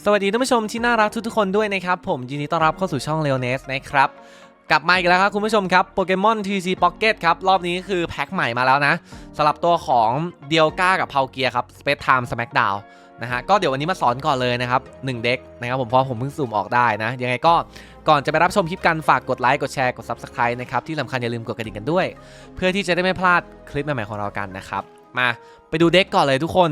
สวัสดีท่านผู้ชมที่น่ารักทุกๆคนด้วยนะครับ ผมยินดีต้อนรับเข้าสู่ช่อง l e o n e s นะครับ กลับมาอีกแล้วครับคุณผู้ชมครับโปเกมอน TC Pocket ครับ รอบนี้คือแพ็คใหม่มาแล้วนะสำหรับตัวของเดียวก้ากับเพาเกียครับ Space Time Smackdown นะฮะก็เดี๋ยววันนี้มาสอนก่อนเลยนะครับ1เด็กนะครับผมเพราะผมเพิ่งซูมออกได้นะ ยังไงก็ก่อนจะไปรับชมคลิปกันฝากกดไลค์กดแชร์กด Subscribe นะครับที่สำคัญอย่าลืมกดกระดิ่งกันด้วย เพื่อที่จะได้ไม่พลาดคลิปใหม่ๆของเรากันนะครับมาไปดูเด็กก่อนเลยทุกคน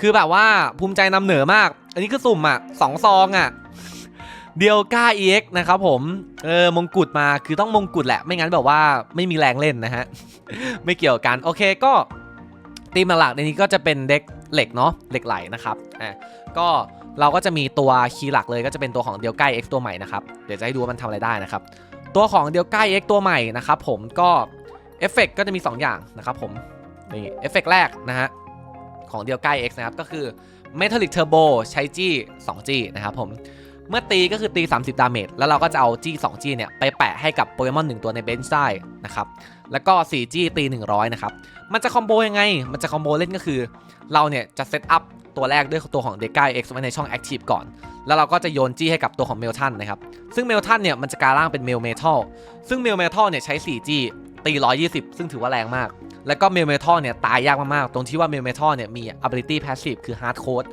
คือแบบว่าภูมิใจนำเหนือมาก อันนี้คือสุ่มอะสองซองอะเดียวก้า EX นะครับผม เออ มงกุฎมา คือต้องมงกุฎแหละ ไม่งั้นแบบว่าไม่มีแรงเล่นนะฮะ ไม่เกี่ยวกัน โอเคก็ทีมหลักในนี้ก็จะเป็นเด็กเหล็กเนาะ เหล็กไหลนะครับ อะ ก็เราก็จะมีตัวคีย์หลักเลยก็จะเป็นตัวของเดียวก้า X ตัวใหม่นะครับ เดี๋ยวจะให้ดูว่ามันทำอะไรได้นะครับ ตัวของเดียวก้า X ตัวใหม่นะครับผม ก็เอฟเฟกก็จะมี 2 อย่างนะครับผม นี่ เอฟเฟกแรกนะฮะ ของเดียวก้า X นะครับ ก็คือ Metallic Turbo ใช้ G 2G นะครับผม เมื่อตีก็คือตี 30 ดาเมจ แล้วเราก็จะเอา G 2G เนี่ยไปแปะให้กับโปเกมอน 1 ตัวในเบนช์ได้นะครับ แล้วก็ 4G ตี 100 นะครับ มันจะคอมโบยังไง มันจะคอมโบเล่นก็คือ เราเนี่ยจะเซตอัพตัวแรกด้วยตัวของ d e c a X ไว้ในช่อง Active ก่อน แล้วเราก็จะโยน G ให้กับตัวของเมลทันนะครับ ซึ่งเมลทันเนี่ยมันจะกลายร่างเป็นเมลเมทัล ซึ่งเมลเมทัลเนี่ยใช้ 4G ตี120 ซึ่งถือว่าแรงมาก แล้วก็เมลเมทัลเนี่ยตายยากมากๆ ตรงที่ว่าเมลเมทัลเนี่ยมี ability passive คือ hard code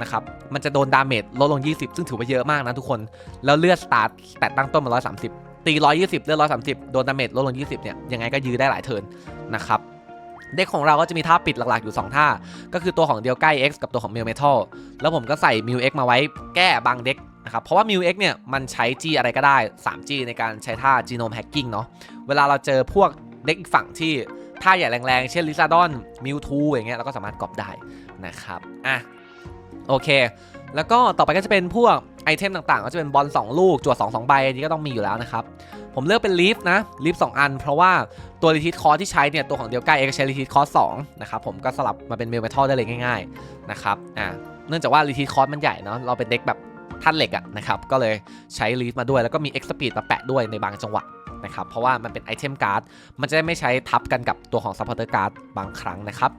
นะครับ มันจะโดนดาเมจลดลง 20 ซึ่งถือว่าเยอะมากนะทุกคน แล้วเลือดสตาร์ทแต่ตั้งต้นมา 130 ตี 120 เลือด 130 โดนดาเมจลดลง 20 เนี่ย ยังไงก็ยื้อได้หลายเทิร์นนะครับเด็กของเราก็จะมีท่าปิดหลักๆอยู่ 2 ท่า ก็คือตัวของเดียวใกล้ X กับตัวของมิวเมทัลแล้วผมก็ใส่มิว X มาไว้แก้บางเด็กนะครับ เพราะว่ามิว X เนี่ยมันใช้ G อะไรก็ได้ 3G ในการใช้ท่า Genome Hacking เนาะ เวลาเราเจอพวกเด็กอีกฝั่งที่ ท่าใหญ่แรงๆ เช่นลิซาดอนมิวทูอย่างเงี้ยเราก็สามารถกรอบได้นะครับอะโอเค แล้วก็ต่อไปก็จะเป็นพวกไอเทมต่างๆ ก็จะเป็นบอล2 ลูกจวด2 2ใบอันนี้ก็ต้องมีอยู่แล้วนะครับ ผมเลือกเป็นลีฟนะลีฟ2อัน เพราะว่าตัวรีทิสคอร์ที่ใช้เนี่ยตัวของเดียวกล้เอ็กใช้รีทิสคอร์สนะครับผมก็สลับมาเป็นเมลเมทัลได้เลยง่ายๆนะครับอ่าเนื่องจากว่ารีทิสคอร์มันใหญ่เนาะเราเป็นเด็กแบบท่านเหล็กอะนะครับก็เลยใช้ลีฟมาด้วยแล้วก็มีเอ็กซ์สปีดมาแปะด้วยในบางจังหวะ นะครับ เพราะว่ามันเป็นไอเทมการ์ด มันจะได้ไม่ใช้ทับกันกับตัวของซัพพอร์เตอร์การ์ดบางครั้งนะครับ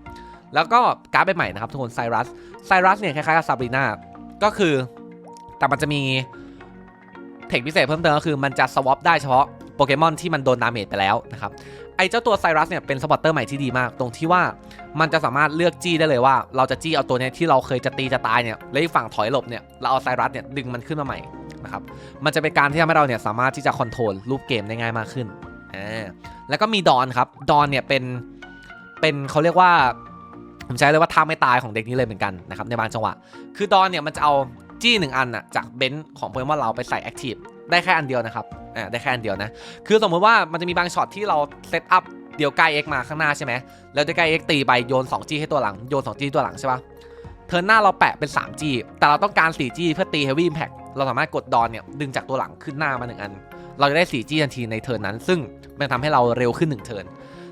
แล้วก็การ์ดใหม่นะครับทุกคนไซรัส ไซรัสเนี่ยคล้ายๆกับซาบรีนาก็คือ แต่มันจะมีเทคพิเศษเพิ่มเติมก็คือมันจะสวอปได้เฉพาะโปเกมอนที่มันโดนดาเมจไปแล้วนะครับ ไอเจ้าตัวไซรัสเนี่ยเป็นสปอร์เตอร์ใหม่ที่ดีมาก ตรงที่ว่ามันจะสามารถเลือกจี้ได้เลยว่า เราจะจี้เอาตัวเนี้ยที่เราเคยจะตีจะตายเนี่ยแล้วอีกฝั่งถอยหลบเนี่ยเราเอาไซรัสเนี่ยดึงมันขึ้นมาใหม่ นะครับ มันจะเป็นการที่ทำให้เราเนี่ยสามารถที่จะคอนโทรลรูปเกมได้ง่ายมากขึ้นอ่าแล้วก็มีดอนครับ ดอนเนี่ยเป็นเป็นเขาเรียกว่าผมใช้เลยว่าท่าไม่ตายของเด็กนี้เลยเหมือนกันนะครับในบางจังหวะ คือดอนเนี่ยมันจะเอาจี้หนึ่งอันอะจากเบนซ์ของโปเกมอนเราไปใส่แอคทีฟได้แค่อันเดียวนะครับอ่าได้แค่อันเดียวนะ คือสมมติว่ามันจะมีบางช็อตที่เราเซตอัพเดียวใกล้ X มาข้างหน้าใช่ไหมแล้วเดียวใกล้ X ตีไปโยน 2G ให้ตัวหลังโยน 2G ตัวหลังใช่ปะเทิร์นหน้าเราแปะเป็น 3G แต่เราต้องการ 4G เพื่อตี Heavy Impact เราสามารถกดดอนเนี่ยดึงจากตัวหลังขึ้นหน้ามาหนึ่งอัน เราจะได้ 4G ทันทีในเทิร์นนั้น ซึ่งมันทำให้เราเร็วขึ้น1เทิร์น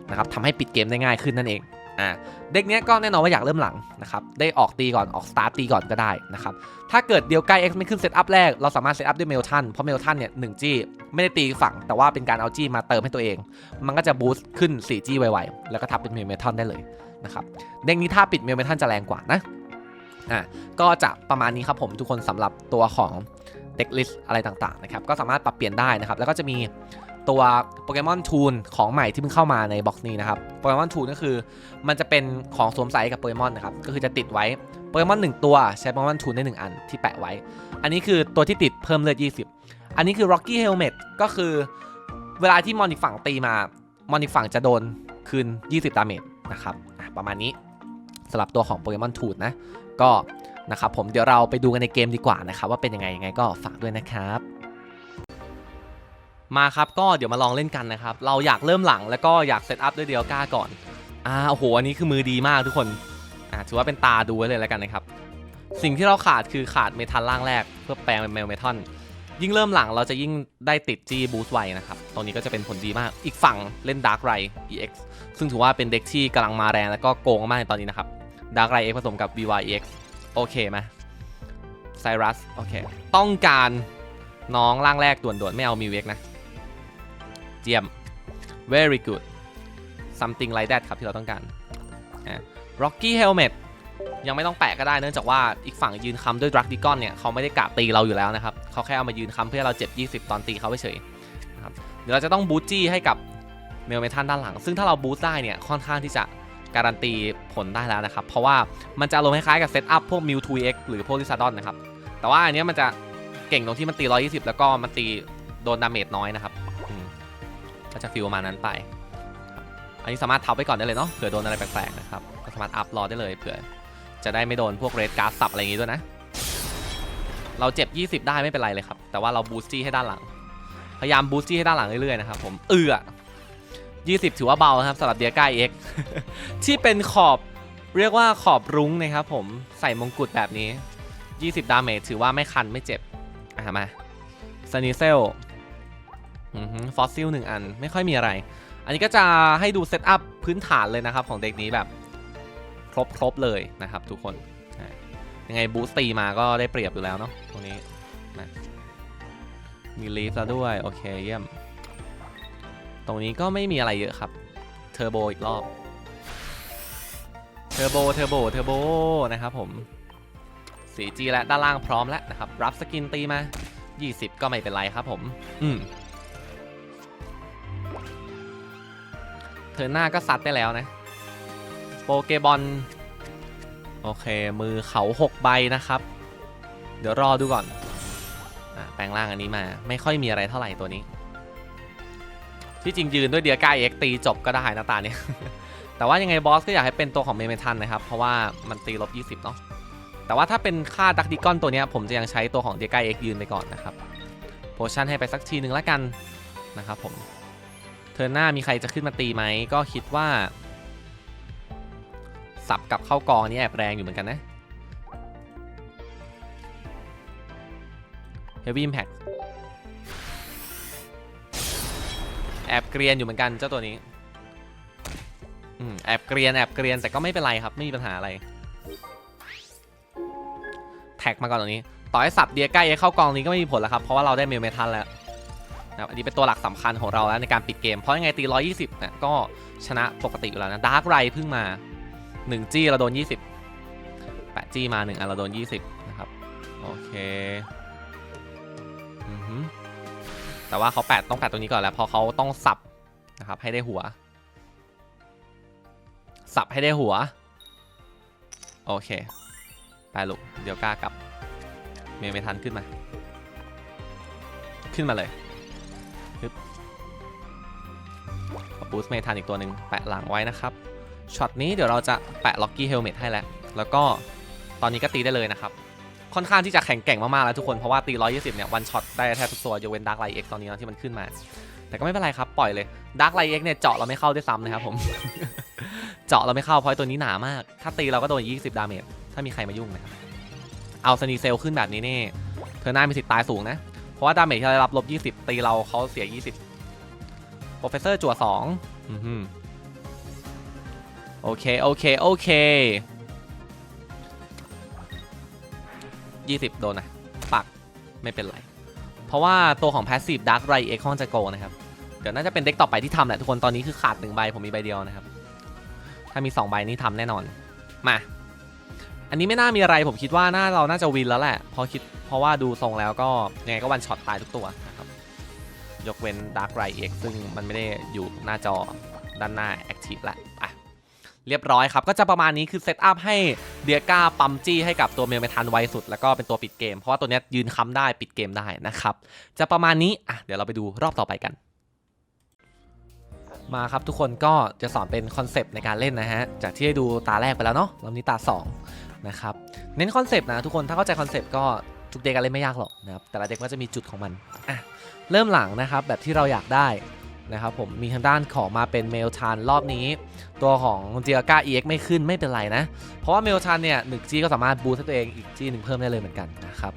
นะครับทำให้ปิดเกมได้ง่ายขึ้นนั่นเองอ่าเด็กเนี้ยก็แน่นอนว่าอยากเริ่มหลังนะครับได้ออกตีก่อนออกสตาร์ตตีก่อนก็ได้นะครับถ้าเกิดเดียวใกล้ X ไม่ขึ้นเซตอัพแรกเราสามารถเซตอัพด้วยเมลทันเพราะเมลทันเนี่ยหนึ่งจี้ไม่ได้ตีฝั่งแต่ว่าเป็นการเอาจี้มาเติมให้ตัวเอง มันก็จะบูสต์ขึ้น4จี้ไวๆแล้วก็ทับเป็นเมลเมทันได้เลยนะครับเด็กนี้ถ้าปิดเมลเมทันจะแรงกว่านะ อะก็จะประมาณนี้ครับผมทุกคนสำหรับตัวของเด็กลิสอะไรต่างๆนะครับก็สามารถปรับเปลี่ยนได้นะครับแล้วก็จะมีตัวโปเกมอนทูนของใหม่ที่เพิ่งเข้ามาในบ็อกซ์นี้นะครับโปเกมอนทูนก็คือ มันจะเป็นของสวมใส่กับโปเกมอนนะครับก็คือจะติดไว้โปเกมอน1ตัวใช้โปเกมอนทูนได้ 1 อันที่แปะไว้ อันนี้คือตัวที่ติดเพิ่มเลือด 20 อันนี้คือ Rocky Helmet ก็คือเวลาที่มอนอีกฝั่งตีมามอนอีกฝั่งจะโดนคืน 20 ดาเมจนะครับประมาณนี้ สำหรับตัวของโปเกมอนทูนนะ ก็นะครับผมเดี๋ยวเราไปดูกันในเกมดีกว่านะครับว่าเป็นยังไงยังไงก็ฝากด้วยนะครับมาครับก็เดี๋ยวมาลองเล่นกันนะครับ เราอยากเริ่มหลังแล้วก็อยากเซตอัพด้วยเดียวก้าก่อนอ่าโอ้โหอันนี้คือมือดีมากทุกคนอ่าถือว่าเป็นตาดูไว้เลยแล้วกันนะครับ สิ่งที่เราขาดคือขาดเมทัลล่างแรกเพื่อแปลงเป็นเมลเมทัลยิ่งเริ่มหลังเราจะยิ่งได้ติดจีบูสต์ไวนะครับตรงนี้ก็จะเป็นผลดีมากอีกฝั่งเล่น Dark r i EX ซึ่งถือว่าเป็นเด็กที่กำลังมาแรงแล้วก็โกงมากในตอนนี้นะครับ Dark r i EX ผสมกับ VYX โอเคไหมไซรัสโอเค ต้องการน้องร่างแรกด่วนๆ ไม่เอามิวเอ็กนะ เจียม very good something like that ครับที่เราต้องการ Rocky Helmet ยังไม่ต้องแปะก็ได้เนื่องจากว่าอีกฝั่งยืนค้ำด้วยดรักดิกอนเนี่ย เขาไม่ได้กะตีเราอยู่แล้วนะครับ เขาแค่เอามายืนค้ำเพื่อเราเจ็บ 20 ตอนตีเขาเฉยนะครับเดี๋ยวเราจะต้องบูตจี้ให้กับเมลเมทันด้านหลัง ซึ่งถ้าเราบูสต์ได้เนี่ยค่อนข้างที่จะ การันตีผลได้แล้วนะครับ เพราะว่ามันจะอารมณ์คล้ายๆกับเซตอัพพวกมิวทูเอ็กหรือพวกลิซาดอนนะครับ แต่ว่าอันนี้มันจะเก่งตรงที่มันตี 120 แล้วก็มันตีโดนดาเมจน้อยนะครับก็จะฟิลประมาณนั้นไป อันนี้สามารถทับไว้ก่อนได้เลยเนาะเผื่อโดนอะไรแปลกๆนะครับก็สามารถอัพรอได้เลยเผื่อ จะได้ไม่โดนพวกเรดการ์ดสับอะไรอย่างงี้ด้วยนะ เราเจ็บ 20 ได้ไม่เป็นไรเลยครับแต่ว่าเราบูสตี้ให้ด้านหลังพยายามบูสตี้ให้ด้านหลังเรื่อยๆนะครับผมเอือ 20 ถือว่าเบานะครับสำหรับเดียก้าเอ็กที่เป็นขอบเรียกว่าขอบรุ้งนะครับผมใส่มงกุฎแบบนี้ 20 ดาเมจถือว่าไม่คันไม่เจ็บ อะมาซานิเซลฟอสซิลหนึ่งอันไม่ค่อยมีอะไร อันนี้ก็จะให้ดูเซตอัพพื้นฐานเลยนะครับ ของเด็กนี้แบบ ครบครบเลยนะครับ ทุกคนยังไงบูสตีมาก็ได้เปรียบอยู่แล้วเนาะตรงนี้นะมีลีฟแล้วด้วย โอเคเยี่ยม ตรงนี้ก็ไม่มีอะไรเยอะครับ เทอร์โบอีกรอบ เทอร์โบ เทอร์โบ เทอร์โบนะครับผม 4G และด้านล่างพร้อมแล้วนะครับ รับสกินตีมา 20 ก็ไม่เป็นไรครับผม อืมเธอหน้าก็ซัดได้แล้วนะ โปเกบอล โอเค มือเขา6ใบนะครับ เดี๋ยวรอดูก่อนอะแปลงร่างอันนี้มา ไม่ค่อยมีอะไรเท่าไหร่ตัวนี้ ที่จริงยืนด้วยเดียก้าเอ็กตีจบก็ได้นะตาเนี่ย แต่ว่ายังไงบอสก็อยากให้เป็นตัวของเมเมทันนะครับ เพราะว่ามันตีลบ20เนาะแต่ว่าถ้าเป็นค่าดักดิกอนตัวนี้ผมจะยังใช้ตัวของเดียก้าเอ็กยืนไปก่อนนะครับโพชั่นให้ไปสักทีหนึ่งแล้วกันนะครับผมเทอร์หน้ามีใครจะขึ้นมาตีไหมก็คิดว่าสับกับเข้ากองนี่แอบแรงอยู่เหมือนกันนะ Heavy Impact แอบเกรียนอยู่เหมือนกันเจ้าตัวนี้อืมแอบเกรียนแอบเกรียนแต่ก็ไม่เป็นไรครับไม่มีปัญหาอะไร แท็กมาก่อนตรงนี้ ต่อให้สับเดียใกล้เข้ากองนี้ก็ไม่มีผลแล้วครับเพราะว่าเราได้เมลเมทัลแล้วนะครับอันนี้เป็นตัวหลักสำคัญของเราแล้วในการปิดเกม เพราะยังไงตี 120เนี่ยก็ชนะปกติอยู่แล้วนะดาร์กไรเพิ่งมา 1 จี้เราโดน 20 8 จี้มา 1อันเราโดน 20 นะครับ โอเค แต่ว่าเขาแปดต้องแปดตรงนี้ก่อนแล้วเพราะเขาต้องสับนะครับให้ได้หัว สับให้ได้หัว โอเค ไปลูก เดี๋ยวกล้ากลับ เมย์ไม่ทันขึ้นมา ขึ้นมาเลยฮึบบูสต์เมทันอีกตัวหนึ่งแปะหลังไว้นะครับ ช็อตนี้เดี๋ยวเราจะแปะล็อกกี้เฮลเมทให้แล้ว แล้วก็ตอนนี้ก็ตีได้เลยนะครับ ค่อนข้างที่จะแข็งแกร่งมากๆแล้วทุกคนเพราะว่าตี 120 เนี่ยวันช็อตได้แทบทุกตัวยกเว้นดาร์กไลเอ็กตอนนี้นะที่มันขึ้นมา แต่ก็ไม่เป็นไรครับปล่อยเลยดาร์กไลเอ็กเนี่ยเจาะเราไม่เข้าด้วยซ้ำนะครับผม เจาะเราไม่เข้าเพราะไอ้ตัวนี้หนามาก ถ้าตีเราก็โดน 20 ดาเมจถ้ามีใครมายุ่งนะครับเอาสนีเซลขึ้นแบบนี้นี่เธอหน้ามีสิทธิ์ตายสูงนะเพราะว่าดาเมจที่เราได้รับลบ 20 ตีเราเขาเสีย 20โปรเฟสเซอร์จั่ว2อือหือโอเคโอเคโอเค 20 โดนนะปักไม่เป็นไร เพราะว่าตัวของ Passive Dark r i X ห้องจะโกนะครับ เดี๋ยวน่าจะเป็นเด็กต่อไปที่ทำแหละทุกคนตอนนี้คือขาด1ใบผมมีใบเดียวนะครับ ถ้ามี 2 ใบนี่ทำแน่นอนมา อันนี้ไม่น่ามีอะไรผมคิดว่าน่าเราน่าจะวินแล้วแหละเพราะคิดเพราะว่าดูทรงแล้วก็ยังไงก็วันช็อตตายทุกตัวนะครับ ยกเว้น Dark r i X ซึ่งมันไม่ได้อยู่หน้าจอด้านหน้า Active ละอะ เรียบร้อยครับ ก็จะประมาณนี้คือเซตอัพให้เดียก้าปั๊มจี้ให้กับตัวเมลเมทันไวสุด แล้วก็เป็นตัวปิดเกม เพราะว่าตัวนี้ยืนค้ำได้ปิดเกมได้นะครับ จะประมาณนี้อะเดี๋ยวเราไปดูรอบต่อไปกัน มาครับทุกคนก็จะสอนเป็นคอนเซปต์ในการเล่นนะฮะ จากที่ได้ดูตาแรกไปแล้วเนาะรอบนี้ตา2นะครับเน้นคอนเซปต์นะทุกคนถ้าเข้าใจคอนเซปต์ก็ทุกเด็กก็เล่นไม่ยากหรอกนะครับแต่ละเด็กก็จะมีจุดของมันอะเริ่มหลังนะครับแบบที่เราอยากได้ นะครับผมมีทางด้านของมาเป็นเมลทานรอบนี้ ตัวของเจียก้า EX ไม่ขึ้นไม่เป็นไรนะ เพราะว่าเมลทันเนี่ยหนึ่งจีก็สามารถบูสต์ให้ตัวเองอีกจีหนึ่งเพิ่มได้เลยเหมือนกันนะครับ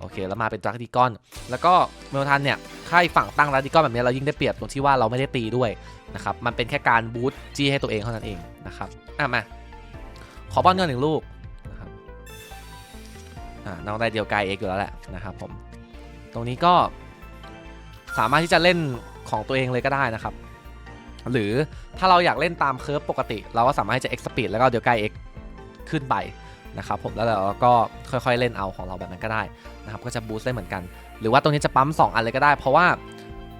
โอเคแล้วมาเป็นดราดิกอน แล้วก็เมลทันเนี่ยถ้าอีกฝั่งตั้งดราดิกอนแบบนี้เรายิ่งได้เปรียบตรงที่ว่าเราไม่ได้ตีด้วยนะครับมันเป็นแค่การบูสต์จีให้ตัวเองเท่านั้นเองนะครับอะมาขอบอลก่อนหนึ่งลูกนะครับอ่าน้องได้เดียวกายเอ็กอยู่แล้วแหละนะครับผมตรงนี้ก็สามารถที่จะเล่น ของตัวเองเลยก็ได้นะครับ หรือถ้าเราอยากเล่นตามเคิร์ฟปกติ เราก็สามารถจะ X speed แล้วก็เดี๋ยวใกล X ขึ้นไปนะครับผมแล้วเราก็ค่อยๆเล่นเอาของเราแบบนั้นก็ได้นะครับก็จะบูสต์ได้เหมือนกัน หรือว่าตรงนี้จะปั๊ม 2 อันเลยก็ได้ เพราะว่า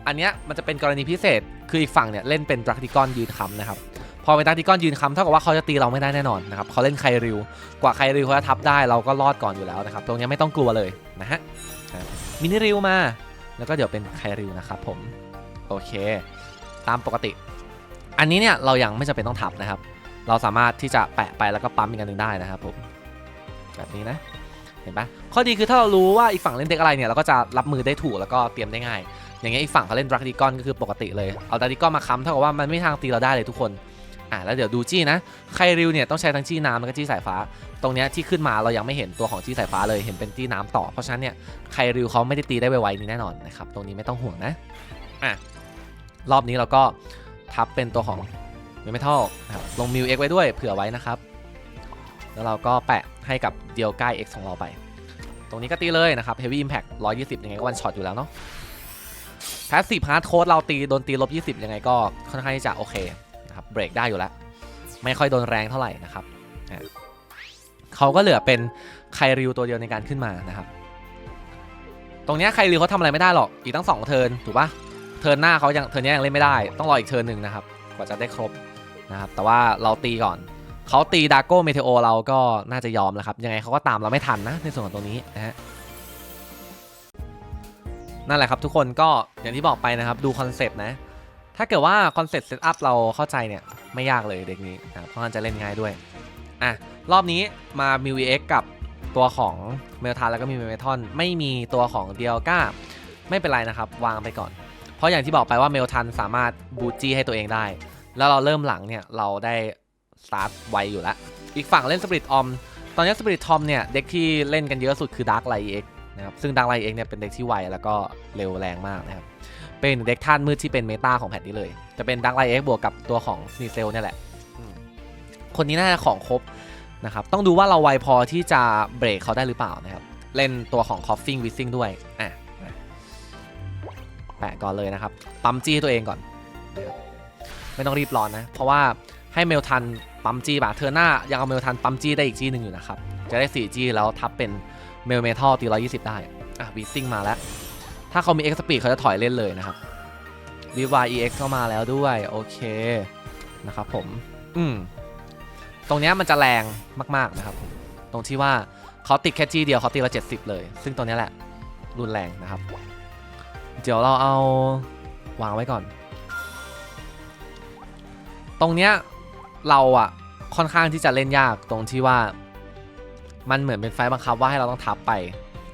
อันเนี้ยมันจะเป็นกรณีพิเศษคืออีกฝั่งเนี่ยเล่นเป็นดรากิกอนยืนค้ำนะครับพอเป็นดรากิกอนยืนค้ำเท่ากับว่าเขาจะตีเราไม่ได้แน่นอนนะครับเขาเล่นไคริวกว่าไคริวเขาจะทับได้เราก็รอดก่อนอยู่แล้วนะครับตรงนี้ไม่ต้องกลัวเลยนะฮะอะมินิริวมาแล้วก็เดี๋ยวเป็นไคริวนะครับผม โอเค ตามปกติ อันนี้เนี่ยเรายังไม่จำเป็นต้องทับนะครับ เราสามารถที่จะแปะไปแล้วก็ปั๊มอีกอันหนึ่งได้นะครับผมแบบนี้นะเห็นปะข้อดีคือถ้าเรารู้ว่าอีกฝั่งเล่นเด็กอะไรเนี่ยเราก็จะรับมือได้ถูกแล้วก็เตรียมได้ง่าย อย่างเงี้ยอีกฝั่งเขาเล่นดรากิกอนก็คือปกติเลย เอาดรากิกอนมาค้ำเท่ากับว่ามันไม่ทางตีเราได้เลยทุกคน อะแล้วเดี๋ยวดูจี้นะ ไคริวเนี่ยต้องใช้ทั้งจี้น้ำแล้วก็จี้สายฟ้า ตรงเนี้ยที่ขึ้นมาเรายังไม่เห็นตัวของจี้สายฟ้าเลย เห็นเป็นจี้น้ำต่อ เพราะฉะนั้นเนี่ยไคริวเขาไม่ได้ตีได้ไวๆนี้แน่นอนนะครับ ตรงนี้ไม่ต้องห่วงนะ อะรอบนี้เราก็ทับเป็นตัวของเมทัลนะครับลงมิวเอ็กไว้ด้วยเผื่อไว้นะครับ แล้วเราก็แปะให้กับเดียวใกล้ X ของเราไป ตรงนี้ก็ตีเลยนะครับ Heavy Impact 120 ยังไงก็วันช็อตอยู่แล้วเนาะแพสซีฟฮาร์ดโค้ดเราตีโดนตีลบ 20 ยังไงก็ค่อนข้างที่จะโอเคนะครับเบรกได้อยู่แล้ว ไม่ค่อยโดนแรงเท่าไหร่นะครับเขาก็เหลือเป็นไคริวตัวเดียวในการขึ้นมานะครับ ตรงนี้ไคริวเขาทำอะไรไม่ได้หรอกอีกตั้งสองเทิร์นถูกปะ เทิร์นหน้าเขายังเทิร์นนี้ยังเล่นไม่ได้ ต้องรออีกเทิร์นหนึ่งนะครับ กว่าจะได้ครบนะครับ แต่ว่าเราตีก่อน เขาตีดาโก้เมเทโอเราก็น่าจะยอมแล้วครับ ยังไงเขาก็ตามเราไม่ทันนะ ในส่วนของตรงนี้นะฮะ นั่นแหละครับทุกคนก็อย่างที่บอกไปนะครับ ดูคอนเซปต์นะ ถ้าเกิดว่าคอนเซปต์เซตอัพเราเข้าใจเนี่ยไม่ยากเลยเด็กนี้นะเพราะมันจะเล่นง่ายด้วยอะรอบนี้มามิวเอ็กกับตัวของเมลทานแล้วก็มีเมทอน ไม่มีตัวของเดียก้าไม่เป็นไรนะครับ วางไปก่อน ราะอย่างที่บอกไปว่าเมลทันสามารถบูจี้ให้ตัวเองได้ แล้วเราเริ่มหลังเนี่ยเราได้สตาร์ทไวอยู่แล้ว อีกฝั่งเล่นสปริตออมตอนนี้สปริตทอมเนี่ยเด็กที่เล่นกันเยอะสุดคือดาร์กไลเอ็กนะครับซึ่งดาร์กไลเอ็กเนี่ยเป็นเด็กที่ไวแล้วก็เร็วแรงมากนะครับเป็นเด็กท่านมืดที่เป็นเมตาของแพทนี้เลย จะเป็นดาร์กไลเอ็กบวกกับตัวของสนีเซลเนี่ยแหละ คนนี้น่าจะของครบนะครับ ต้องดูว่าเราไวพอที่จะเบรกเขาได้หรือเปล่านะครับ เล่นตัวของคอฟฟิงวิซซิงด้วย อะ แปะก่อนเลยนะครับ ปั๊มจี้ตัวเองก่อน ไม่ต้องรีบร้อนนะ เพราะว่าให้เมลทันปั๊มจี้บาเทอหน้ายังเอาเมลทันปั๊มจี้ได้อีกจี้หนึ่งอยู่นะครับ จะได้4จี้แล้วทับเป็นเมลเมทัลตี120ได้ อะวิซซิ่งมาแล้ว ถ้าเขามี X Speed เขาจะถอยเล่นเลยนะครับ v y EX เข้ามาแล้วด้วย โอเค นะครับผม อืม ตรงเนี้ยมันจะแรงมาก ๆ นะครับ ตรงที่ว่าเขาติดแค่จี้เดียวเขาตีละ70เลย ซึ่งตรงเนี้ยแหละ รุนแรงนะครับ เดี๋ยวเราเอาวางไว้ก่อน ตรงเนี้ยเราอะค่อนข้างที่จะเล่นยากตรงที่ว่า มันเหมือนเป็นไฟบังคับว่าให้เราต้องทับไป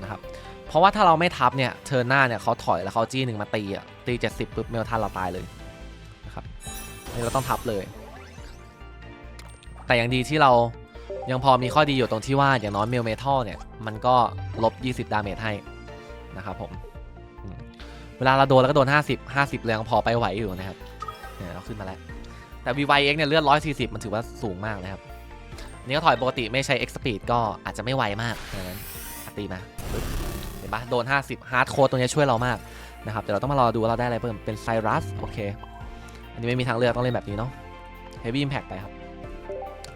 นะครับ เพราะว่าถ้าเราไม่ทับเนี่ยเทอร์หน้าเนี่ยเขาถอยแล้วเขาจี้หนึ่งมาตีอะตีเจ็ดสิบปุ๊บเมลทันเราตายเลยนะครับนี่เราต้องทับเลย แต่อย่างดีที่เรายังพอมีข้อดีอยู่ตรงที่ว่าอย่างน้อยเมลเมทัลเนี่ยมันก็ลบ 20 ดาเมจให้นะครับผม เวลาเราโดนแล้วก็โดน 50 50เลยยังพอไปไหวอยู่นะครับเนี่ยเราขึ้นมาแล้ว แต่ VYX เนี่ยเลือด 140 มันถือว่าสูงมากนะครับอันนี้ก็ถอยปกติไม่ใช้ X Speed ก็อาจจะไม่ไวมากดังนั้นตีมาเห็นปะโดน 50ฮาร์ดโค้ดตรงนี้ช่วยเรามากนะครับแต่เราต้องมารอดูว่าเราได้อะไรเพิ่มเป็นไซรัสโอเค อันนี้ไม่มีทางเลือกต้องเล่นแบบนี้เนาะ Heavy Impact ไปครับ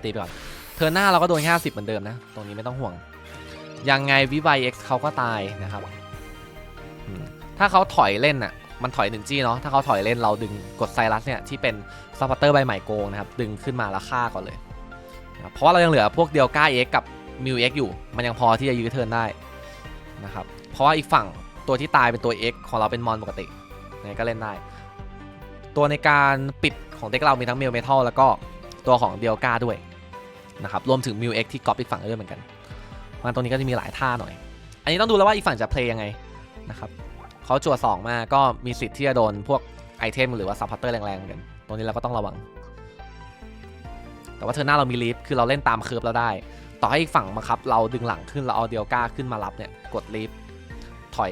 ตีไปก่อน เทิร์หน้าเราก็โดน 50 เหมือนเดิมนะ ตรงนี้ไม่ต้องห่วง ยังไง v y x เขาก็ตายนะครับ ถ้าเขาถอยเล่นน่ะมันถอย1จี้เนาะถ้าเขาถอยเล่นเราดึงกดไซรัสเนี่ยที่เป็นซัพพอร์เตอร์ใบใหม่โกงนะครับดึงขึ้นมาแล้วฆ่าก่อนเลยนะเพราะว่าเรายังเหลือพวกเดียวก้า X กับมิว X อยู่ มันยังพอที่จะยื้อเทิร์นได้นะครับเพราะว่าอีกฝั่งตัวที่ตายเป็นตัว X ของเราเป็นมอนปกติยังไงก็เล่นได้ ตัวในการปิดของเด็กเรามีทั้งมิลเมทัลแล้วก็ตัวของเดียก้าด้วยนะครับรวมถึงมิล X ที่กอปอีกฝั่งด้วยเหมือนกันเพราะฉะนั้นตรงนี้ก็จะมีหลายท่าหน่อย อันนี้ต้องดูแล้วว่าอีกฝั่งจะเพลย์ยังไงนะครับ เขาจั่วสองมาก็มีสิทธิ์ที่จะโดนพวกไอเทมหรือว่าซัพพอร์เตอร์แรงๆเหมือนกันตรงนี้เราก็ต้องระวัง แต่ว่าเทอหน้าเรามีลีฟคือเราเล่นตามเคิร์ฟแล้วได้ ต่อให้อีกฝั่งบังคับ เราดึงหลังขึ้นเราเอาเดียวก้าขึ้นมารับเนี่ยกดลีฟถอย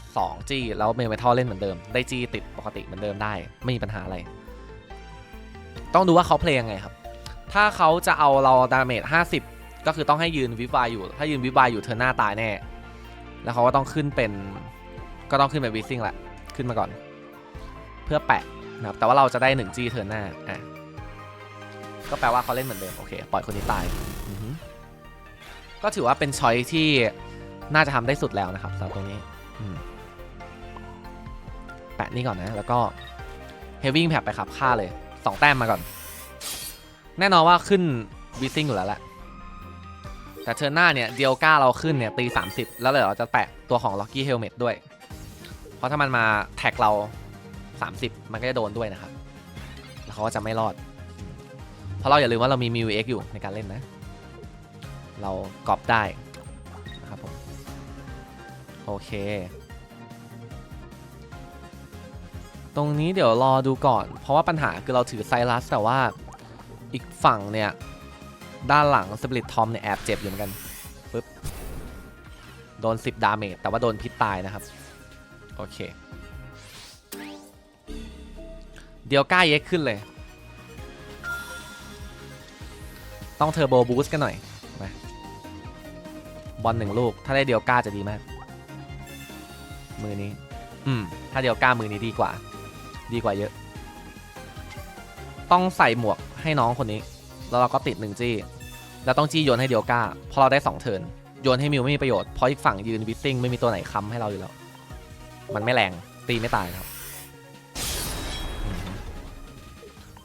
2 จี้ แล้วเมลเมทัลเล่นเหมือนเดิม ได้จี้ติดปกติเหมือนเดิมได้ ไม่มีปัญหาอะไร ต้องดูว่าเขาเพลงยังไงครับ ถ้าเขาจะเอาเราดาเมจ50 ก็คือต้องให้ยืนวิบายอยู่ ถ้ายืนวิบายอยู่เธอหน้าตายแน่ แล้วเขาก็ต้องขึ้นเป็น ก็ต้องขึ้นเป็นวิซิ่งแหละขึ้นมาก่อน เพื่อแปะนะครับแต่ว่าเราจะได้1จี้เธอหน้าอะก็แปลว่าเขาเล่นเหมือนเดิม โอเค ปล่อยคนนี้ตายก็ถือว่าเป็นช้อยที่น่าจะทำได้สุดแล้วนะครับสำหรับตรงนี้แปะนี่ก่อนนะ แล้วก็เฮวิ่งแผบไปครับฆ่าเลย2แต้มมาก่อน แน่นอนว่าขึ้นวิซิ่งอยู่แล้วแหละ แต่เทิร์นหน้าเนี่ยเดียวก้าเราขึ้นเนี่ยตี 30 แล้วเดี๋ยวเราจะแปะตัวของ Lucky Helmet ด้วย ราะถ้ามันมาแท็กเรา 30 มันก็จะโดนด้วยนะครับ แล้วเขาก็จะไม่รอด เพราะเราอย่าลืมว่าเรามีมิวเอ็กอยู่ในการเล่นนะ เรากรอบได้นะครับผม โอเค ตรงนี้เดี๋ยวรอดูก่อน เพราะว่าปัญหาคือเราถือไซรัสแต่ว่าอีกฝั่งเนี่ย ด้านหลังสปิริตทอมเนี่ยแอบเจ็บอยู่เหมือนกันปึ๊บ โดน 10 ดาเมจแต่ว่าโดนพิษตายนะครับ โอเค เดี๋ยวก้าเย็กขึ้นเลย ต้องเทอร์โบบูสต์กันหน่อยมาบอลหนึ่งลูก ถ้าได้เดียวก้าจะดีมาก มือนี้ อืม ถ้าเดียวก้ามือนี้ดีกว่า ดีกว่าเยอะ ต้องใส่หมวกให้น้องคนนี้ แล้วเราก็ติดหนึ่งจี้ แล้วต้องจี้โยนให้เดียวก้าเพราะเราได้สองเทิร์นโยนให้มิวไม่มีประโยชน์ เพราะอีกฝั่งยืนวิตติ้งไม่มีตัวไหนค้ำให้เราอยู่แล้ว มันไม่แรงตีไม่ตายครับ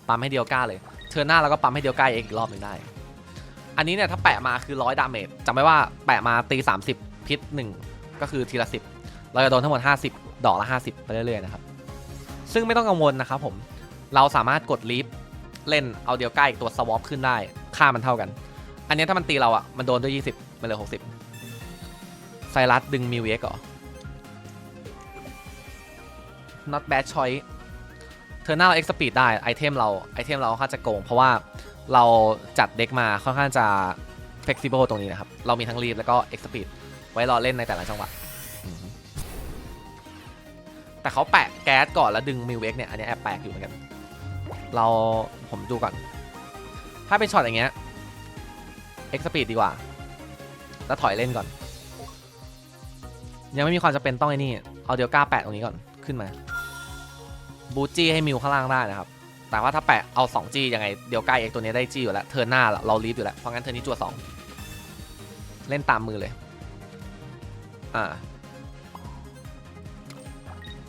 ปั๊มให้เดียวก้าเลยเทิร์หน้าเราก็ปั๊มให้เดียวก้าเองอีกรอบหนึ่งได้ อันนี้เนี่ยถ้าแปะมาคือร้อยดาเมจจำไว้ว่าแปะมาตี 30 พิษ1ก็คือทีละ10เราจะโดนทั้งหมด 50 ดอกละ 50 ไปเรื่อยๆนะครับ ซึ่งไม่ต้องกังวลนะครับผมเราสามารถกดลีฟเล่นเอาเดียวก้าอีกตัวสวอปขึ้นได้ ค่ามันเท่ากัน อันนี้ถ้ามันตีเราอะ่ะมันโดนด้วย 20 มันเหลือ 60ไซรัสดึงมิวเอ็กเหรอ not bad choice เทอร์หน้าเรา X speed ได้ไอเทมเราไอเทมเราค่อนข้างจะโกง เพราะว่าเราจัดเด็กมาค่อนข้างจะ flexible ตรงนี้นะครับ เรามีทั้งรีฟแล้วก็ X speed ไว้รอเล่นในแต่ละจังหวะอืมแต่เขาแปะแก๊สก่อนแล้วดึงมิวเอ็กเนี่ย อันนี้แอบแปลกอยู่เหมือนกัน เราผมดูก่อน ถ้าเป็นช็อตอย่างเงี้ย X speed ดีกว่า แล้วถอยเล่นก่อน ยังไม่มีความจำเป็นต้องไอ้นี่ เอาเดียวก้าแปะตรงนี้ก่อนขึ้นมา บูจี้ให้มิวข้างล่างได้นะครับ แต่ว่าถ้าแปะเอา2จี้ยังไงเดี๋ยวก้าเอกตัวนี้ได้จี้อยู่แล้วเทิร์หน้าเราลีฟอยู่แล้วเพราะงั้นเทิร์นี้จั่ว2เล่นตามมือเลยอ่า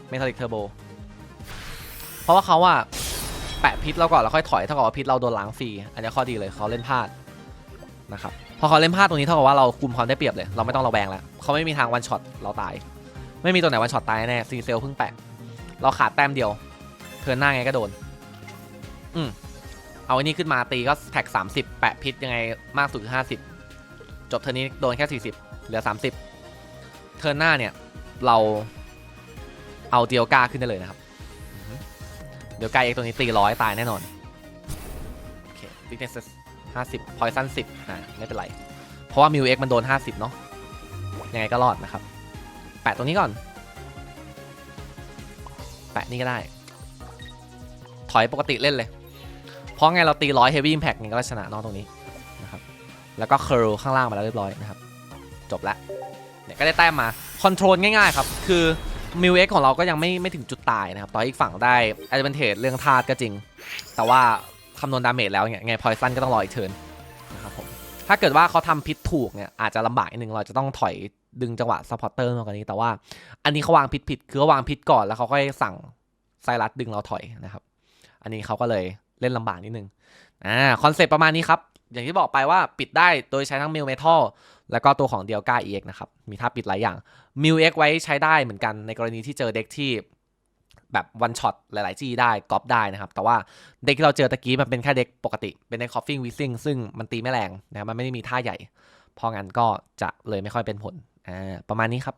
เมทัลิกเทอร์โบเพราะว่าเขาว่าแปะพิษเราก่อนแล้วค่อยถอยเท่ากับว่าพิษเราโดนล้างฟรีอันนี้ข้อดีเลยเขาเล่นพลาดนะครับพอเขาเล่นพลาดตรงนี้เท่ากับว่าเราคุมความได้เปรียบเลย เราไม่ต้องระแวงแล้วเขาไม่มีทางวันช็อตเราตาย ไม่มีตัวไหนวันช็อตตายแน่ซีเซลเพิ่งแปะเราขาดแต้มเดียว ทิร์นหน้าไงก็โดน อืมเอาอันนี้ขึ้นมาตีก็แท็ก 30 แปะพิษยังไงมากสุดคือ50 จบเทิร์นนี้โดนแค่ 40 เหลือ 30 เทิร์นหน้าเนี่ย เราเอาเดียวกาขึ้นได้เลยนะครับ เดียวกาเอกตัวนี้ตีร้อยตายแน่นอน โอเค weakness 50 poison 10อ่าไม่เป็นไร เพราะว่ามิวเอ็กมันโดน 50 เนาะยังไงก็รอดนะครับ แปะตรงนี้ก่อน แปะนี่ก็ได้ ถอยปกติเล่นเลย เพราะไงเราตีร้อยเฮฟวี่อิมแพกนี่ก็ชนะนอกตรงนี้นะครับแล้วก็เคิร์ลข้างล่างมาแล้วเรียบร้อยนะครับจบละเนี่ยก็ได้แต้มมาคอนโทรลง่ายๆครับคือมิวเอ็กของเราก็ยังไม่ไม่ถึงจุดตายนะครับต่ออีกฝั่งได้แอดเวนเทจเรื่องธาตุก็จริง แต่ว่าคำนวณดาเมจแล้วเนี่ยไงพอยซันก็ต้องรออีกเทิร์นนะครับผมถ้าเกิดว่าเขาทำพิษถูกเนี่ยอาจจะลำบากนิดนึงเราจะต้องถอยดึงจังหวะซัพพอร์เตอร์มากกว่านี้แต่ว่าอันนี้เขาวางพิษผิดคือวางพิษก่อนแล้วเขาค่อยสั่งไซรัสดึงเราถอยนะครับ อันนี้เขาก็เลยเล่นลำบากนิดนึงอ่าคอนเซปต์ประมาณนี้ครับ อย่างที่บอกไปว่าปิดได้โดยใช้ทั้งมิลเมทัลแล้วก็ตัวของเดียก้าเอ็กนะครับ มีท่าปิดหลายอย่างมิลเอ็กไว้ใช้ได้เหมือนกันในกรณีที่เจอเด็กที่แบบวันช็อตหลาย ๆ จี้ได้ก๊อปได้นะครับ แต่ว่าเด็กที่เราเจอตะกี้มันเป็นแค่เด็กปกติ เป็นเด็กคอฟฟิงวิซิงซึ่งมันตีไม่แรงนะครับมันไม่ได้มีท่าใหญ่พราะงั้นก็จะเลยไม่ค่อยเป็นผลอ่าประมาณนี้ครับ